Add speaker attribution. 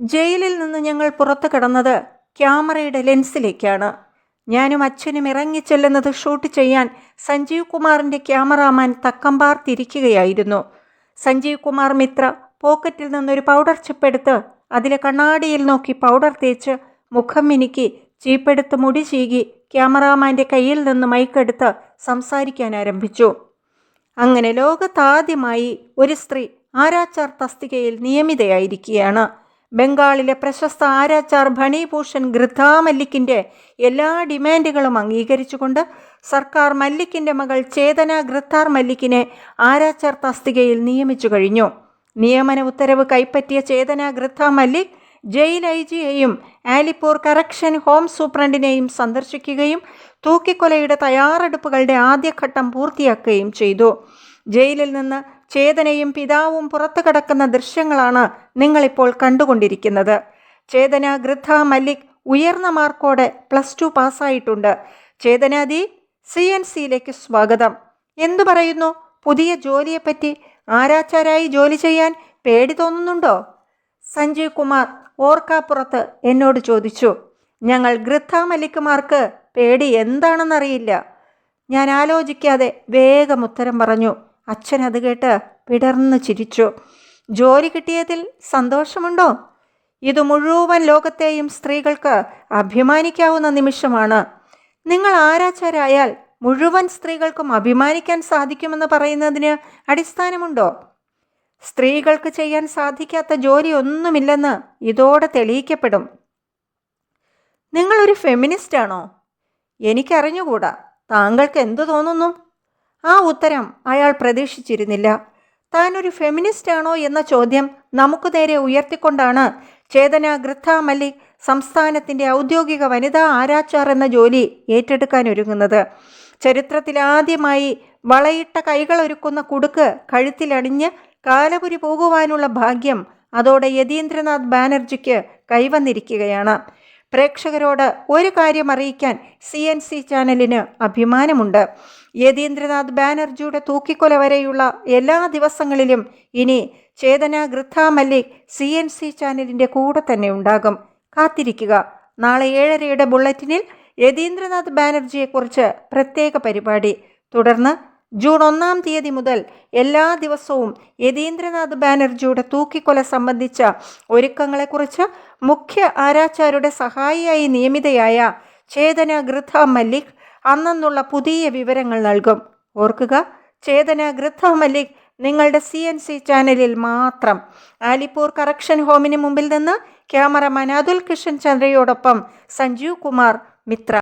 Speaker 1: ജയിലിൽ നിന്ന് ഞങ്ങൾ പുറത്തു കടന്നത് ക്യാമറയുടെ ലെൻസിലേക്കാണ്. ഞാനും അച്ഛനും ഇറങ്ങി ചെല്ലുന്നത് ഷൂട്ട് ചെയ്യാൻ സഞ്ജീവ് കുമാറിന്റെ ക്യാമറാമാൻ തക്കമ്പാർത്തിരിക്കുകയായിരുന്നു സഞ്ജീവ് കുമാർ മിത്ര പോക്കറ്റിൽ നിന്നൊരു പൗഡർ ചിപ്പെടുത്ത് അതിലെ കണ്ണാടിയിൽ നോക്കി പൗഡർ തേച്ച് മുഖം മിനുക്കി ചീപ്പെടുത്ത് മുടി ചീകി ക്യാമറാമാന്റെ കയ്യിൽ നിന്ന് മൈക്കെടുത്ത് സംസാരിക്കാൻ ആരംഭിച്ചു. അങ്ങനെ ലോകത്താദ്യമായി ഒരു സ്ത്രീ ആരാച്ചാർ തസ്തികയിൽ നിയമിതയായിരിക്കുകയാണ്. ബംഗാളിലെ പ്രശസ്ത ആരാച്ചാർ ഭണിഭൂഷൺ ഗൃഥ മല്ലിക്കിന്റെ എല്ലാ ഡിമാൻഡുകളും അംഗീകരിച്ചുകൊണ്ട് സർക്കാർ മല്ലിക്കിന്റെ മകൾ ചേതന ഗൃഥാർ മല്ലിക്കിനെ ആരാച്ചാർ തസ്തികയിൽ നിയമിച്ചു കഴിഞ്ഞു. നിയമന ഉത്തരവ് കൈപ്പറ്റിയ ചേതന ഗൃഥ മല്ലിക് ജയിൽ ഐ ജിയെയും ആലിപ്പൂർ കറക്ഷൻ ഹോം സൂപ്രണ്ടിനെയും സന്ദർശിക്കുകയും തൂക്കിക്കൊലയുടെ തയ്യാറെടുപ്പുകളുടെ ആദ്യഘട്ടം പൂർത്തിയാക്കുകയും ചെയ്തു. ജയിലിൽ നിന്ന് ചേതനയും പിതാവും പുറത്തു കടക്കുന്ന ദൃശ്യങ്ങളാണ് നിങ്ങളിപ്പോൾ കണ്ടുകൊണ്ടിരിക്കുന്നത്. ചേതന ഗൃഥ മല്ലിക് ഉയർന്ന മാർക്കോടെ പ്ലസ് ടു പാസ്സായിട്ടുണ്ട്. ചേതനാദി സി എൻ സിയിലേക്ക് സ്വാഗതം. എന്തു പറയുന്നു? പുതിയ ജോലിയെപ്പറ്റി ആരാച്ചാരായി ജോലി ചെയ്യാൻ പേടി തോന്നുന്നുണ്ടോ? സഞ്ജീവ് കുമാർ ഓർക്കാപ്പുറത്ത് എന്നോട് ചോദിച്ചു. ഞങ്ങൾ ഗൃഥ മല്ലിക്കുമാർക്ക് പേടി എന്താണെന്നറിയില്ല. ഞാൻ ആലോചിക്കാതെ വേഗം ഉത്തരം പറഞ്ഞു. അച്ഛൻ അത് കേട്ട് പിടർന്ന് ചിരിച്ചു. ജോലി കിട്ടിയതിൽ സന്തോഷമുണ്ടോ? ഇത് മുഴുവൻ ലോകത്തെയും സ്ത്രീകൾക്ക് അഭിമാനിക്കാവുന്ന നിമിഷമാണ്. നിങ്ങൾ ആരാച്ചാരായാൽ മുഴുവൻ സ്ത്രീകൾക്കും അഭിമാനിക്കാൻ സാധിക്കുമെന്ന് പറയുന്നതിന് അടിസ്ഥാനമുണ്ടോ? സ്ത്രീകൾക്ക് ചെയ്യാൻ സാധിക്കാത്ത ജോലി ഒന്നുമില്ലെന്ന് ഇതോടെ തെളിയിക്കപ്പെടും. നിങ്ങളൊരു ഫെമിനിസ്റ്റ് ആണോ എനിക്കറിഞ്ഞുകൂടാ. താങ്കൾക്ക് എന്തു തോന്നുന്നു? ആ ഉത്തരം അയാൾ പ്രതീക്ഷിച്ചിരുന്നില്ല. താൻ ഒരു ഫെമിനിസ്റ്റ് ആണോ എന്ന ചോദ്യം നമുക്ക് നേരെ ഉയർത്തിക്കൊണ്ടാണ് ചേതന ഗൃഥ മല്ലിക് സംസ്ഥാനത്തിന്റെ ഔദ്യോഗിക വനിതാ ആരാച്ചാർ എന്ന ജോലി ഏറ്റെടുക്കാൻ ഒരുങ്ങുന്നത്. ചരിത്രത്തിലാദ്യമായി വളയിട്ട കൈകളൊരുക്കുന്ന കുടുക്ക് കഴുത്തിലണിഞ്ഞ് കാലപുരി പോകുവാനുള്ള ഭാഗ്യം അതോടെ യതീന്ദ്രനാഥ് ബാനർജിക്ക് കൈവന്നിരിക്കുകയാണ്. പ്രേക്ഷകരോട് ഒരു കാര്യം അറിയിക്കാൻ സി എൻ സി ചാനലിന് അഭിമാനമുണ്ട്. യതീന്ദ്രനാഥ് ബാനർജിയുടെ തൂക്കിക്കൊല വരെയുള്ള എല്ലാ ദിവസങ്ങളിലും ഇനി Chetana Gritha Mallick C N C ചാനലിന്റെ കൂടെ തന്നെ ഉണ്ടാകും. കാത്തിരിക്കുക. നാളെ ഏഴരയുടെ ബുള്ളറ്റിനിൽ യതീന്ദ്രനാഥ് ബാനർജിയെക്കുറിച്ച് പ്രത്യേക പരിപാടി. തുടർന്ന് ജൂൺ ഒന്നാം തീയതി മുതൽ എല്ലാ ദിവസവും യതീന്ദ്രനാഥ് ബാനർജിയുടെ തൂക്കിക്കൊല സംബന്ധിച്ച ഒരുക്കങ്ങളെക്കുറിച്ച് മുഖ്യ ആരാച്ചാരുടെ സഹായിയായി നിയമിതയായ ചേതന ഗൃഥ മല്ലിക് അന്നെന്നുള്ള പുതിയ വിവരങ്ങൾ നൽകും. ഓർക്കുക ചേതന ഗൃഥ മല്ലിക് നിങ്ങളുടെ സി എൻ സി ചാനലിൽ മാത്രം ആലിപ്പൂർ കറക്ഷൻ ഹോമിന് മുമ്പിൽ നിന്ന് ക്യാമറമാൻ അതുൽ കിഷൻ ചന്ദ്രയോടൊപ്പം സഞ്ജീവ് കുമാർ മിത്ര.